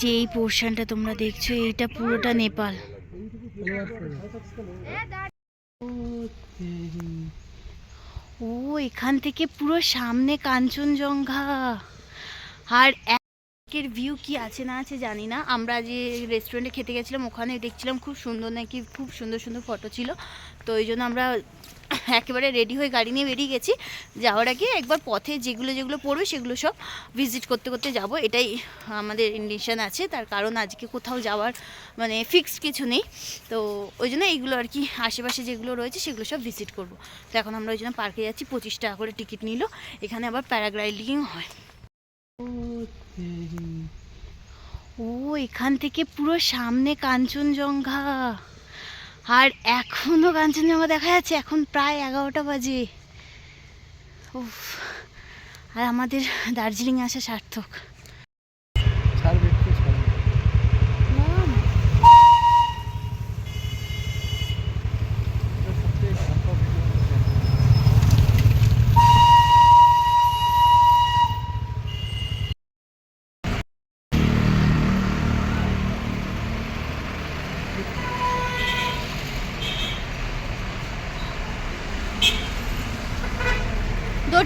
যে এই পোর্শনটা তোমরা দেখছ, এইটা পুরোটা নেপাল। ও, এখান থেকে পুরো সামনে কাঞ্চনজঙ্ঘা। আর একের ভিউ কি আছে না আছে জানি না। আমরা যে রেস্টুরেন্টে খেতে গেছিলাম, ওখানে দেখছিলাম খুব সুন্দর নাকি খুব সুন্দর সুন্দর ফটো ছিল। তো ওই জন্য আমরা একেবারে রেডি হয়ে গাড়ি নিয়ে বেরিয়ে গেছি। যাওয়ার আগে একবার পথে যেগুলো যেগুলো পড়বে সেগুলো সব ভিজিট করতে করতে যাব। এটাই আমাদের ইন্ডিশন আছে। তার কারণ আজকে কোথাও যাওয়ার মানে ফিক্সড কিছু নেই। তো ওই জন্য এইগুলো আর কি আশেপাশে যেগুলো রয়েছে সেগুলো সব ভিজিট করব। তো এখন আমরা ওই জন্য পার্কে যাচ্ছি। পঁচিশ টাকা করে টিকিট নিল। এখানে আবার প্যারাগ্লাইডিং হয়। ও, এখান থেকে পুরো সামনে কাঞ্চনজঙ্ঘা। আর এখনও কাঞ্চনজঙ্ঘা দেখা যাচ্ছে, এখন প্রায় এগারোটা বাজে। উফ, আর আমাদের দার্জিলিং আসা সার্থক। दो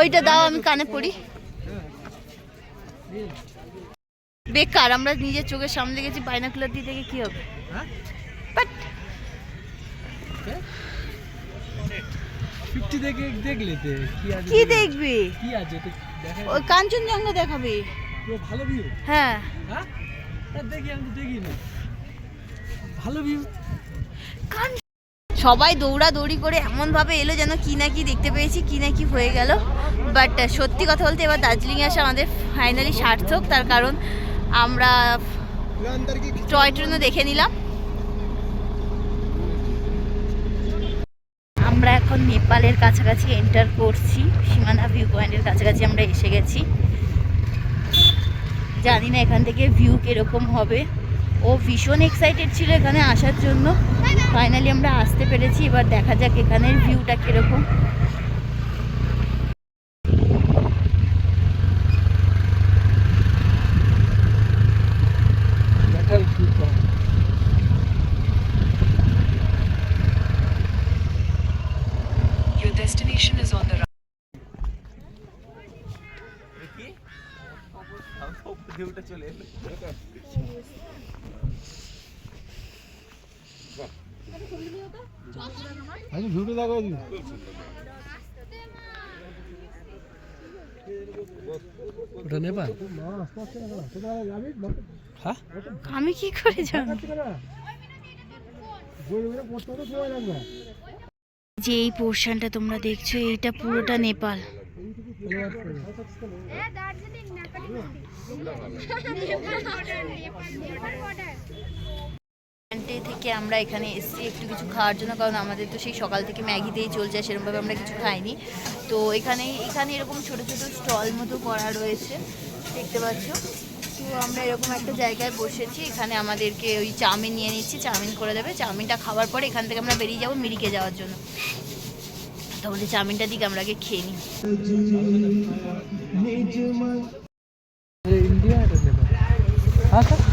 ওইটা দাও আমি কানে পড়ি। বেকার আমরা নিজের চোখের সামনে গেছি বাইনাকুলার দিয়ে দেখে কি হবে? বাট ফিফটি দেখে দেখলে কি আছে তো কাঞ্চনজঙ্ঘা দেখাবে? ভালো ভিউ হ্যাঁ। হ্যাঁ? দেখি আমি দেখি না ভালো ভিউ কান সবাই দৌড়াদৌড়ি করে এমনভাবে এলো যেন কি না কি দেখতে পেয়েছি, কি না কি হয়ে গেল। বাট সত্যি কথা বলতে এবার দার্জিলিংয়ে আসা আমাদের ফাইনালি সার্থক। তার কারণ আমরা টয় ট্রেনও দেখে নিলাম। আমরা এখন নেপালের কাছাকাছি এন্টার করছি, সীমানা ভিউ পয়েন্টের কাছাকাছি আমরা এসে গেছি। জানি না এখান থেকে ভিউ কীরকম হবে। ও ভীষণ এক্সাইটেড ছিল এখানে আসার জন্য। ফাইনালি আমরা আসতে পেরেছি এবার দেখা যাক এখানের ভিউটা কীরকম. ভিউটা চলে এলো। আচ্ছা ভিউটা দেখো ওটা নেপাল হ্যাঁ? আমি কি করে জানি? যে এই পোর্শনটা তোমরা দেখছ এইটা পুরোটা নেপাল। রেস্টুরেন্টে থেকে আমরা এখানে এসেছি একটু কিছু খাওয়ার জন্য, কারণ আমাদের তো সেই সকাল থেকে ম্যাগি দিয়েই চলছে সেরকমভাবে আমরা কিছু খাইনি। তো এখানে এখানে এরকম ছোট ছোট স্টল মতো করা রয়েছে, দেখতে পাচ্ছ। তো আমরা এরকম একটা জায়গায় বসেছি, এখানে আমাদেরকে ওই চাউমিন নিয়ে নিচ্ছি, চাউমিন করে দেবে। চাউমিনটা খাওয়ার পরে এখান থেকে আমরা বেরিয়ে যাব মিরিকে যাওয়ার জন্য। তো আমাদের চাউমিনটা দিকে আমরা আগে খেয়ে নিই। হ্যাঁ